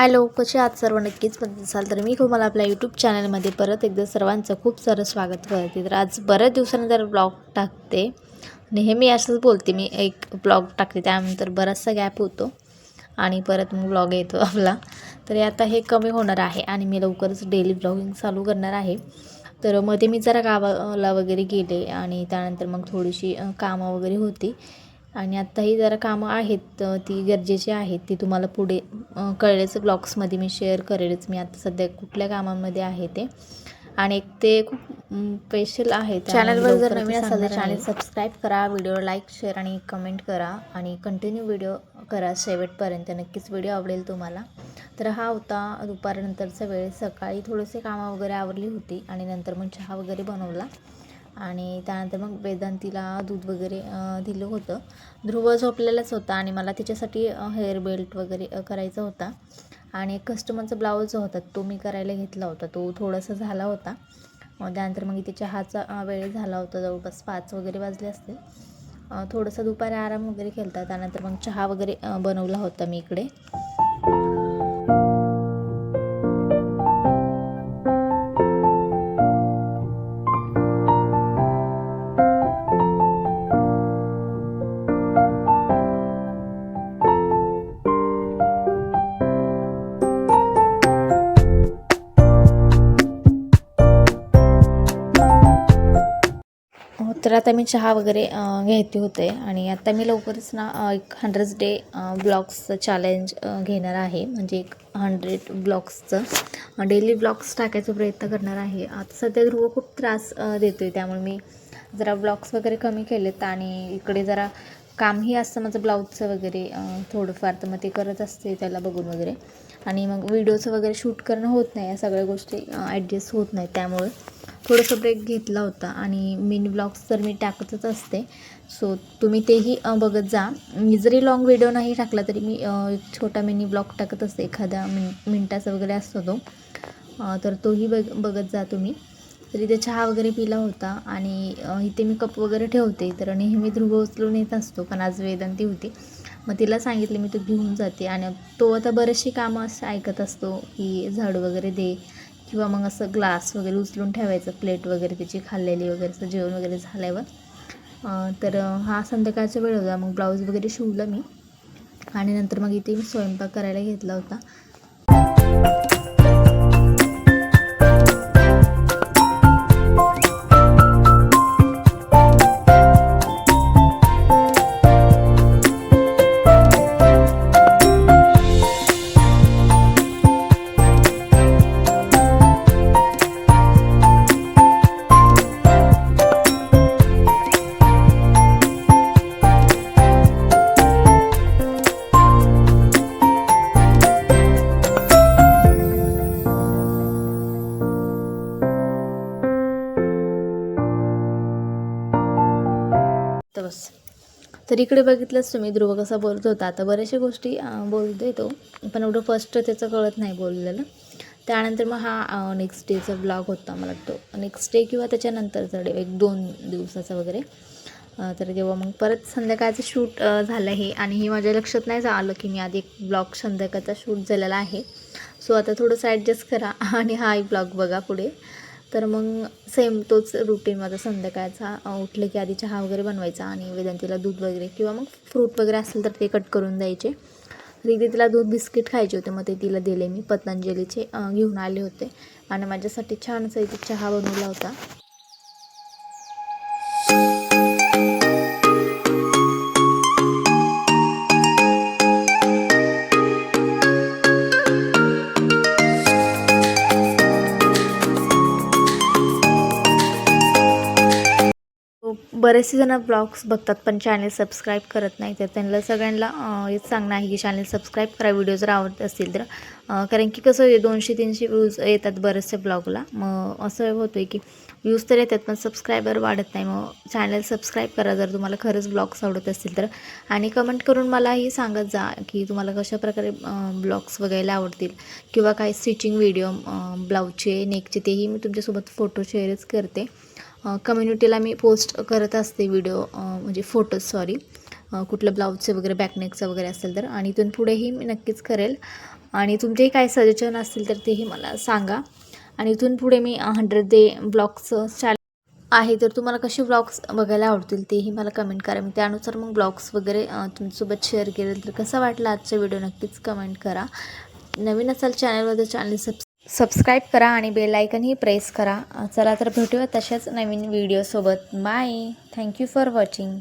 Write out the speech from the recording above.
Hello कसे आहात सर्व नक्कीच मदत असाल. तर मी तुम्हाला आपल्या यूट्यूब चॅनलमध्ये परत एकदा सर्वांचं खूप सारं स्वागत करते. तर आज बऱ्याच दिवसानंतर ब्लॉग टाकते. नेहमी असंच बोलते मी एक ब्लॉग टाकते. त्यानंतर बराचसा गॅप होतो आणि परत मग ब्लॉग येतो आपला. तर आता हे कमी होणार आहे आणि मी लवकरच डेली ब्लॉगिंग चालू करणार आहे. तर मध्ये मी जरा गावाला वगैरे गेले आणि त्यानंतर मग थोडीशी कामं वगैरे होती. आणि आत्ताही जरा कामं आहेत ती गरजेची आहेत. ती तुम्हाला पुढे कळलेच ब्लॉग्समध्ये मी शेअर करेलच. मी आता सध्या कुठल्या कामांमध्ये आहे ते. आणि एक ते खूप स्पेशल आहे चॅनलवर जर नवीन असाल तर चॅनल सबस्क्राईब करा व्हिडिओ लाईक शेअर आणि कमेंट करा आणि कंटिन्यू व्हिडिओ करा शेवटपर्यंत. नक्कीच व्हिडिओ आवडेल तुम्हाला. तर हा होता दुपारनंतरचा वेळ. सकाळी थोडेसे कामं वगैरे आवरली होती आणि नंतर मग चहा वगैरे बनवला. आणि त्यानंतर मग वेदांतीला दूध वगैरे दिलं होतं. ध्रुव झोपलेलाच होता आणि मला तिच्यासाठी हेअर बेल्ट वगैरे करायचा होता. आणि एक कस्टमरचा ब्लाऊज जो होता तो मी करायला घेतला होता. तो थोडासा झाला होता. त्यानंतर मग इथे चहाचा वेळ झाला होता. जवळपास पाच वगैरे वाजले असतील. थोडंसं दुपारी आराम वगैरे केला होता त्यानंतर मग चहा वगैरे बनवला होता मी इकडे. तर आता मी चहा वगैरे घ्यायचे होते. आणि आता मी लवकरच ना एक हंड्रेड डे ब्लॉग्सचं चॅलेंज घेणार आहे. म्हणजे एक हंड्रेड ब्लॉग्सचं डेली ब्लॉग्स टाकायचा प्रयत्न करणार आहे. आता सध्या ध्रुव खूप त्रास देतो आहे त्यामुळे मी जरा ब्लॉग्स वगैरे कमी केलेत आणि इकडे जरा कामही असतं. माझं ब्लाऊजचं वगैरे थोडंफार तर मग ते करत असते त्याला बघून वगैरे. आणि मग व्हिडिओचं वगैरे शूट करणं होत नाही या सगळ्या गोष्टी ॲडजस्ट होत नाहीत त्यामुळे थोडंसं ब्रेक घेतला होता. आणि मिनी ब्लॉग्स तर मी टाकतच असते. सो तुम्ही तेही बघत जा. मी जरी लॉंग व्हिडिओ नाही टाकला तरी मी एक छोटा मिनी ब्लॉग टाकत असते. एखाद्या मिन मिनटाचा वगैरे असतो तो. तर तोही बघ बघत जा तुम्ही. तर इथे चहा वगैरे पिला होता. आणि इथे मी कप वगैरे ठेवते. तर नेहमी ध्रुव उचलून येत असतो. पण आज वेदांती होती. मग तिला सांगितले मी तो घेऊन जाते. आणि तो आता बरेचशी कामं असं ऐकत असतो की झाडू वगैरे दे किंवा मग असं ग्लास वगैरे उचलून ठेवायचं प्लेट वगैरे त्याची खाल्लेली वगैरे असं जेवण वगैरे झाल्यावर. तर हा संध्याकाळचा वेळ होता मग ब्लाऊज वगैरे शिवलं मी. आणि नंतर मग इथे मी स्वयंपाक करायला घेतला होता. तर इकडे बघितलंच तुम्ही ध्रुव कसा बोलत होता. आता बऱ्याचशा गोष्टी अं, बोलतोय तो पण एवढं फर्स्ट त्याचं कळत नाही बोललेलं. त्यानंतर मग हा नेक्स्ट डेचा ब्लॉग होता मला वाटतो. नेक्स्ट डे किंवा त्याच्यानंतरचा डे एक दोन दिवसाचा वगैरे. तर तेव्हा मग परत संध्याकाळचं शूट झालं आहे आणि हे माझ्या लक्षात नाही आलं की मी आधी एक ब्लॉग संध्याकाळचा शूट झालेला आहे. सो आता थोडंसं ॲडजस्ट करा. आणि हा एक ब्लॉग बघा पुढे. तर मग सेम तोच रुटीन माझा संध्याकाळचा. उठलं उठले की आधी चहा वगैरे बनवायचा आणि वेदांतीला दूध वगैरे किंवा मग फ्रूट वगैरे असेल तर ते कट करून द्यायचे. तरी तिला दूध बिस्किट खायचे होते मग ते तिला दिले मी पतंजलीचे घेऊन आले होते. आणि माझ्यासाठी छानसा इथे चहा बनवला होता. बरेचसे जण ब्लॉग्स बघतात पण चॅनल सबस्क्राईब करत नाही तर त्यांना सगळ्यांना हेच सांगणं आहे की चॅनल सबस्क्राईब करा व्हिडिओ जर आवडत असतील तर. कारण की कसं दोनशे तीनशे व्ह्यूज येतात बरेचसे ब्लॉगला. मग असं होतं आहे की व्ह्यूज तर येतात पण सबस्क्रायबर वाढत नाही. मग चॅनल सबस्क्राईब करा जर तुम्हाला खरंच ब्लॉग्स आवडत असतील तर. आणि कमेंट करून मलाही सांगत जा की तुम्हाला कशा प्रकारे ब्लॉग्स बघायला आवडतील. किंवा काही स्टिचिंग व्हिडिओ ब्लाऊजचे नेकचे तेही मी तुमच्यासोबत फोटो शेअरच करते. कम्युनिटीला मी पोस्ट करत असते व्हिडिओ म्हणजे फोटोज सॉरी कुठलं ब्लाऊजचे वगैरे बॅकनेकचं वगैरे असेल तर. आणि इथून पुढेही मी नक्कीच करेल. आणि तुमचेही काय सजेशन असतील तर तेही मला सांगा. आणि इथून पुढे मी हंड्रेड डे ब्लॉग्सचं चॅनल आहे तर तुम्हाला कसे ब्लॉग्स बघायला आवडतील तेही मला कमेंट करा. मी त्यानुसार मग ब्लॉग्स वगैरे तुमच्यासोबत शेअर केले तर कसा वाटला आजचा व्हिडिओ नक्कीच कमेंट करा. नवीन असाल चॅनलवर चॅनल सबस्क्राईब सबस्क्राईब करा आणि बेलायकनही प्रेस करा. चला तर भेटूया तशाच नवीन व्हिडिओसोबत bye thank you for watching